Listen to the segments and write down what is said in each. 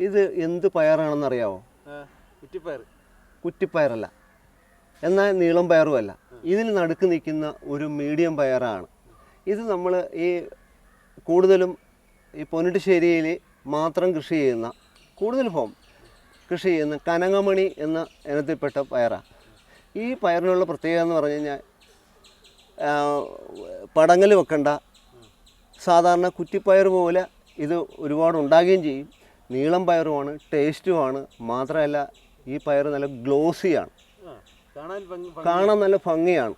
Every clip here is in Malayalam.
ഇത് എന്ത് പയറാണെന്ന് അറിയാവോ? കുറ്റിപ്പയർ. കുറ്റിപ്പയറല്ല. എന്നാൽ നീളം പയറും അല്ല. ഇതിൽ നടുക്ക് നിൽക്കുന്ന ഒരു മീഡിയം പയറാണ്. ഇത് നമ്മൾ ഈ കൂടുതലും ഈ പൊന്നിട്ടുശ്ശേരിയിൽ മാത്രം കൃഷി ചെയ്യുന്ന കൂടുതൽ ഫോം കൃഷി ചെയ്യുന്ന കനകമണി എന്ന ഇനത്തിൽപ്പെട്ട പയറാണ്. ഈ പയറിനുള്ള പ്രത്യേകത എന്ന് പറഞ്ഞു കഴിഞ്ഞാൽ പടങ്ങൽ വെക്കണ്ട. സാധാരണ കുറ്റിപ്പയർ പോലെ ഇത് ഒരുപാട് ഉണ്ടാകുകയും ചെയ്യും. നീളം പയറുമാണ് ടേസ്റ്റുമാണ്. മാത്രമല്ല ഈ പയർ നല്ല ഗ്ലോസിയാണ്. കാണാൻ കാണാൻ നല്ല ഭംഗിയാണ്.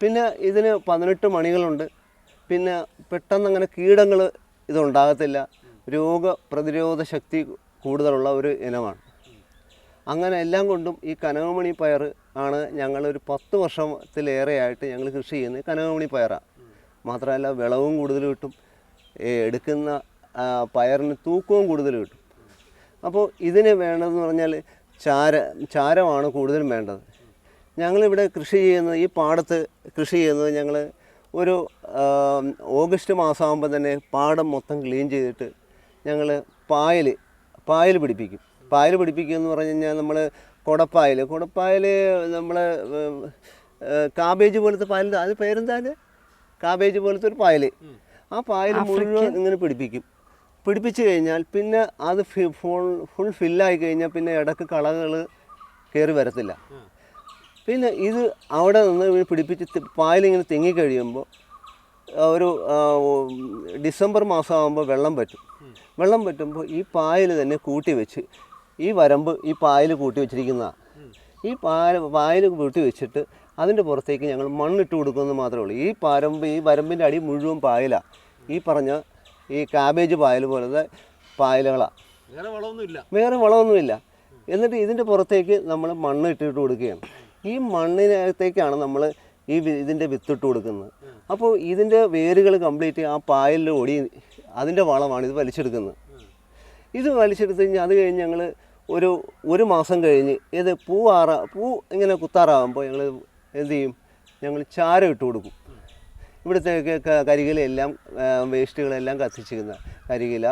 പിന്നെ ഇതിന് പതിനെട്ട് മണികളുണ്ട്. പിന്നെ പെട്ടെന്ന് അങ്ങനെ കീടങ്ങൾ ഇതുണ്ടാകത്തില്ല. രോഗപ്രതിരോധ ശക്തി കൂടുതലുള്ള ഒരു ഇനമാണ്. അങ്ങനെ എല്ലാം കൊണ്ടും ഈ കനകമണി പയർ ആണ് ഞങ്ങളൊരു പത്ത് വർഷത്തിലേറെയായിട്ട് ഞങ്ങൾ കൃഷി ചെയ്യുന്നത് കനകമണി പയറാണ് മാത്രമല്ല വിളവും കൂടുതൽ കിട്ടും എടുക്കുന്ന പയറിന് തൂക്കവും കൂടുതൽ കിട്ടും. അപ്പോൾ ഇതിന് വേണ്ടതെന്ന് പറഞ്ഞാൽ ചാര ചാരമാണ് കൂടുതലും വേണ്ടത്. ഞങ്ങളിവിടെ കൃഷി ചെയ്യുന്നത് ഈ പാടത്ത് കൃഷി ചെയ്യുന്നത് ഞങ്ങൾ ഒരു ഓഗസ്റ്റ് മാസമാകുമ്പോൾ തന്നെ പാടം മൊത്തം ക്ലീൻ ചെയ്തിട്ട് ഞങ്ങൾ പായൽ പായൽ പിടിപ്പിക്കും. പായൽ പിടിപ്പിക്കുക എന്ന് പറഞ്ഞു കഴിഞ്ഞാൽ നമ്മൾ കുടപ്പായൽ കുടപ്പായൽ നമ്മൾ കാബേജ് പോലത്തെ പായൽ അത് പേരെന്താണ്? കാബേജ് പോലത്തെ ഒരു പായൽ. ആ പായൽ മുഴുവൻ ഇങ്ങനെ പിടിപ്പിക്കും. പിടിപ്പിച്ച് കഴിഞ്ഞാൽ പിന്നെ അത് ഫി- ഫുൾ ഫുൾ ഫില്ലായി കഴിഞ്ഞാൽ പിന്നെ ഇടയ്ക്ക് കളകൾ കയറി വരത്തില്ല. പിന്നെ ഇത് അവിടെ നിന്ന് പിടിപ്പിച്ച് പായലിങ്ങനെ തിങ്ങിക്കഴിയുമ്പോൾ ഒരു ഡിസംബർ മാസമാകുമ്പോൾ വെള്ളം പറ്റും. വെള്ളം പറ്റുമ്പോൾ ഈ പായൽ തന്നെ കൂട്ടി വെച്ച് ഈ വരമ്പ് ഈ പായൽ കൂട്ടി വെച്ചിരിക്കുന്നതാണ് ഈ പായ പായൽ കൂട്ടി വെച്ചിട്ട് അതിന്റെ പുറത്തേക്ക് ഞങ്ങൾ മണ്ണിട്ട് കൊടുക്കുമെന്ന് മാത്രമേ ഉള്ളൂ. ഈ പാരമ്പ് ഈ വരമ്പിന്റെ അടി മുഴുവൻ പായലാണ് ഈ പറഞ്ഞ ഈ കാബേജ് പായൽ പോലത്തെ പായലുകളാണ് വേറെ വളമൊന്നുമില്ല. വേറെ വളമൊന്നുമില്ല. എന്നിട്ട് ഇതിന്റെ പുറത്തേക്ക് നമ്മൾ മണ്ണ് ഇട്ടിട്ട് കൊടുക്കുകയാണ്. ഈ മണ്ണിനകത്തേക്കാണ് നമ്മൾ ഈ ഇതിന്റെ വിത്തിട്ട് കൊടുക്കുന്നത്. അപ്പോൾ ഇതിന്റെ വേരുകൾ കംപ്ലീറ്റ് ആ പായലിൽ ഓടി അതിന്റെ വളമാണ് ഇത് വലിച്ചെടുക്കുന്നത്. ഇത് വലിച്ചെടുത്ത് കഴിഞ്ഞാൽ അത് കഴിഞ്ഞ് ഞങ്ങൾ ഒരു ഒരു മാസം കഴിഞ്ഞ് ഇത് പൂ ആറ പൂ ഇങ്ങനെ കുത്താറാകുമ്പോൾ ഞങ്ങൾ എന്ത് ചെയ്യും? ഞങ്ങൾ ചാരം ഇട്ട് കൊടുക്കും. ഇവിടുത്തെ കരികിലെല്ലാം വേസ്റ്റുകളെല്ലാം കത്തിച്ചിരുന്ന കരികില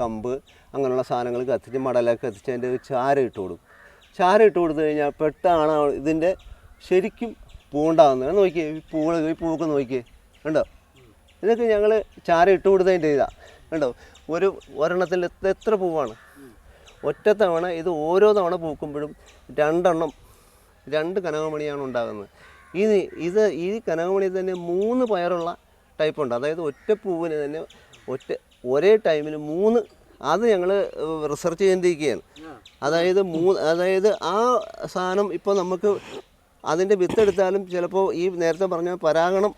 കമ്പ് അങ്ങനെയുള്ള സാധനങ്ങൾ കത്തിച്ച് മടലൊക്കെ കത്തിച്ച് അതിന്റെ ചാരം ഇട്ട് കൊടുക്കും. ചാരം ഇട്ട് കൊടുത്തു കഴിഞ്ഞാൽ പെട്ടാണ് ഇതിന്റെ ശരിക്കും പൂണ്ടാകുന്നത് നോക്കിയേ ഈ പൂ ഈ പൂവൊക്കെ നോക്കിയേ കണ്ടോ? ഇതൊക്കെ ഞങ്ങൾ ചാരം ഇട്ട് കൊടുത്തതിന്റെ ഇതാ കണ്ടോ? ഒരു ഒരെണ്ണത്തിൽ എത്ര പൂവാണ്? ഒറ്റ തവണ ഇത് ഓരോ തവണ പൂക്കുമ്പോഴും രണ്ടെണ്ണം രണ്ട് കനകമണിയാണ് ഉണ്ടാകുന്നത്. ഇത് ഇത് ഈ കനകമണി തന്നെ മൂന്ന് പയറുള്ള ടൈപ്പുണ്ട് അതായത് ഒറ്റ പൂവിന് തന്നെ ഒറ്റ ഒരേ ടൈമിൽ മൂന്ന് അത് ഞങ്ങൾ റിസർച്ച് ചെയ്തിരിക്കുകയാണ് അതായത് മൂ അതായത് ആ സാധനം ഇപ്പോൾ നമുക്ക് അതിന്റെ വിത്തെടുത്താലും ചിലപ്പോൾ ഈ നേരത്തെ പറഞ്ഞ പരാഗണം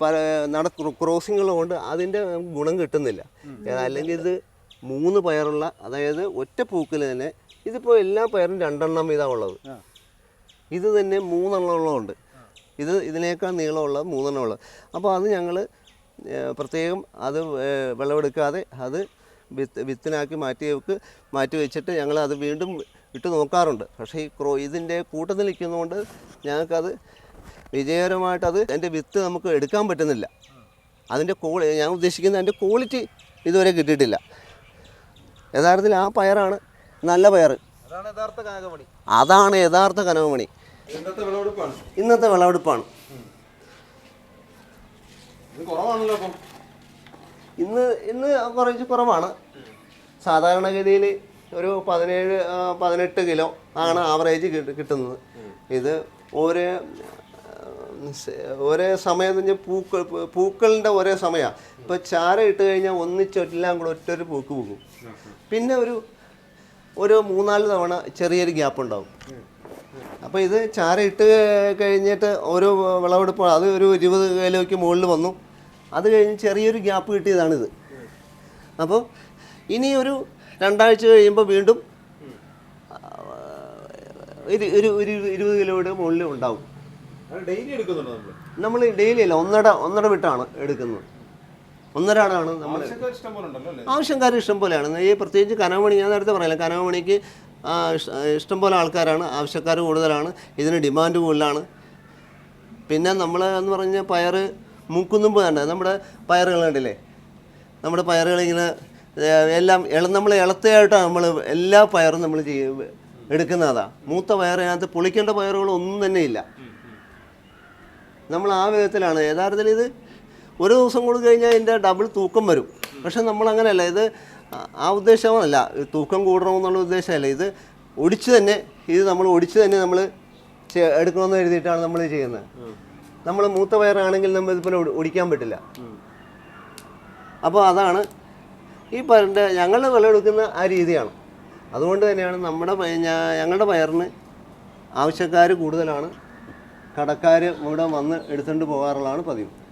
പല നട ക്രോസിങ് ഉള്ളതുകൊണ്ട് അതിന്റെ ഗുണം കിട്ടുന്നില്ല. അല്ലെങ്കിൽ ഇത് മൂന്ന് പയറുള്ള അതായത് ഒറ്റ പൂക്കിൽ തന്നെ ഇതിപ്പോൾ എല്ലാ പയറും രണ്ടെണ്ണം ഇതാണുള്ളത് ഉള്ളത്. ഇത് തന്നെ മൂന്നെണ്ണം ഉണ്ട് ഇത് ഇതിനേക്കാൾ നീളമുള്ള മൂന്നെണ്ണമുള്ള. അപ്പോൾ അത് ഞങ്ങൾ പ്രത്യേകം അത് വിളവെടുക്കാതെ അത് വിത്ത് വിത്തിനാക്കി മാറ്റി വെക്ക് മാറ്റി വെച്ചിട്ട് ഞങ്ങൾ അത് വീണ്ടും ഇട്ട് നോക്കാറുണ്ട്. പക്ഷേ ഈ ക്രോ ഇതിന്റെ കൂട്ടത്തിൽ നിൽക്കുന്നതുകൊണ്ട് ഞങ്ങൾക്കത് വിജയകരമായിട്ട് അത് അതിന്റെ വിത്ത് നമുക്ക് എടുക്കാൻ പറ്റുന്നില്ല. അതിന്റെ ക്വാളി ഞാൻ ഉദ്ദേശിക്കുന്നത് അതിന്റെ ക്വാളിറ്റി ഇതുവരെ കിട്ടിയിട്ടില്ല. യഥാർത്ഥത്തിൽ ആ പയറാണ് നല്ല പയർ അതാണ് യഥാർത്ഥ കനകമണി. ഇന്നത്തെ വിളവെടുപ്പാണ്. ഇന്നത്തെ വിളവെടുപ്പാണ്. ഇത് കുറവാണല്ലോ അപ്പം. ഇന്ന് ഇന്ന് കുറച്ച് കുറവാണ്. സാധാരണഗതിയിൽ ഒരു പതിനേഴ് പതിനെട്ട് കിലോ ആണ് ആവറേജ് കിട്ടുന്നത്. ഇത് ഒരേ ഒരേ സമയം എന്ന് പൂക്കൾ പൂ- പൂക്കളിന്റെ ഒരേ സമയമാണ്. ഇപ്പോൾ ചാര ഇട്ട് കഴിഞ്ഞാൽ ഒന്നിച്ചെല്ലാം കൂടെ ഒറ്റൊരു പൂക്ക് പൂക്കും പിന്നെ ഒരു ഒരു മൂന്നാൽ തവണ ചെറിയൊരു ഗ്യാപ്പ് ഉണ്ടാവും. അപ്പോൾ ഇത് ചാര ഇട്ട് കഴിഞ്ഞിട്ട് ഓരോ വിളവെടുപ്പ് അത് ഒരു ഇരുപത് കിലോയ്ക്ക് മുകളിൽ വന്നു. അത് കഴിഞ്ഞ് ചെറിയൊരു ഗ്യാപ്പ് കിട്ടിയതാണിത്. അപ്പോൾ ഇനി ഒരു രണ്ടാഴ്ച കഴിയുമ്പോൾ വീണ്ടും ഒരു ഒരു ഒരു ഇരുപത് കിലോയുടെ മുകളിൽ ഉണ്ടാവും. നമ്മൾ ഡെയിലി അല്ല ഒന്നട ഒന്നട വിട്ടാണ് എടുക്കുന്നത്. ഒന്നരാടാണ് നമ്മൾ ആവശ്യക്കാർ ഇഷ്ടം പോലെയാണ് ഈ പ്രത്യേകിച്ച് കനകമണി ഞാൻ നേരത്തെ പറഞ്ഞില്ല കനകമണിക്ക് ആ, ഇഷ്ടം പോലെ ആൾക്കാരാണ് ആവശ്യക്കാർ കൂടുതലാണ് ഇതിന് ഡിമാൻഡ് കൂടുതലാണ്. പിന്നെ നമ്മൾ എന്ന് പറഞ്ഞാൽ പയർ മൂക്കുന്നുമ്പ് തന്നെ നമ്മുടെ പയറുകൾ കണ്ടില്ലേ? നമ്മുടെ പയറുകളിങ്ങനെ എല്ലാം ഇള നമ്മൾ ഇളത്തയായിട്ടാണ് നമ്മൾ എല്ലാ പയറും നമ്മൾ ചെയ്യും എടുക്കുന്നതാ മൂത്ത പയറിനകത്ത് പൊളിക്കേണ്ട പയറുകളൊന്നും തന്നെ ഇല്ല. നമ്മൾ ആ വിധത്തിലാണ്. യഥാർത്ഥത്തിൽ ഇത് ഒരു ദിവസം കൂടി കഴിഞ്ഞാൽ ഇതിന്റെ ഡബിൾ തൂക്കം വരും. പക്ഷെ നമ്മൾ അങ്ങനെയല്ല ഇത് ആ- ഉദ്ദേശമല്ല തൂക്കം കൂടണമെന്നുള്ള ഉദ്ദേശമല്ല. ഇത് ഒടിച്ച് തന്നെ ഇത് നമ്മൾ ഒടിച്ച് തന്നെ നമ്മൾ എടുക്കണമെന്ന് എഴുതിയിട്ടാണ് നമ്മൾ ചെയ്യുന്നത്. നമ്മൾ മൂത്ത വയറാണെങ്കിൽ നമ്മൾ ഇതുപോലെ ഒടിക്കാൻ പറ്റില്ല. അപ്പോൾ അതാണ് ഈ പയറിന്റെ ഞങ്ങൾ വിളവെടുക്കുന്ന ആ രീതിയാണ്. അതുകൊണ്ട് തന്നെയാണ് നമ്മുടെ ഞങ്ങളുടെ പയറിന് ആവശ്യക്കാർ കൂടുതലാണ്. കടക്കാർ ഇവിടെ വന്ന് എടുത്തുകൊണ്ട് പോകാറുള്ളതാണ് പതിവ്.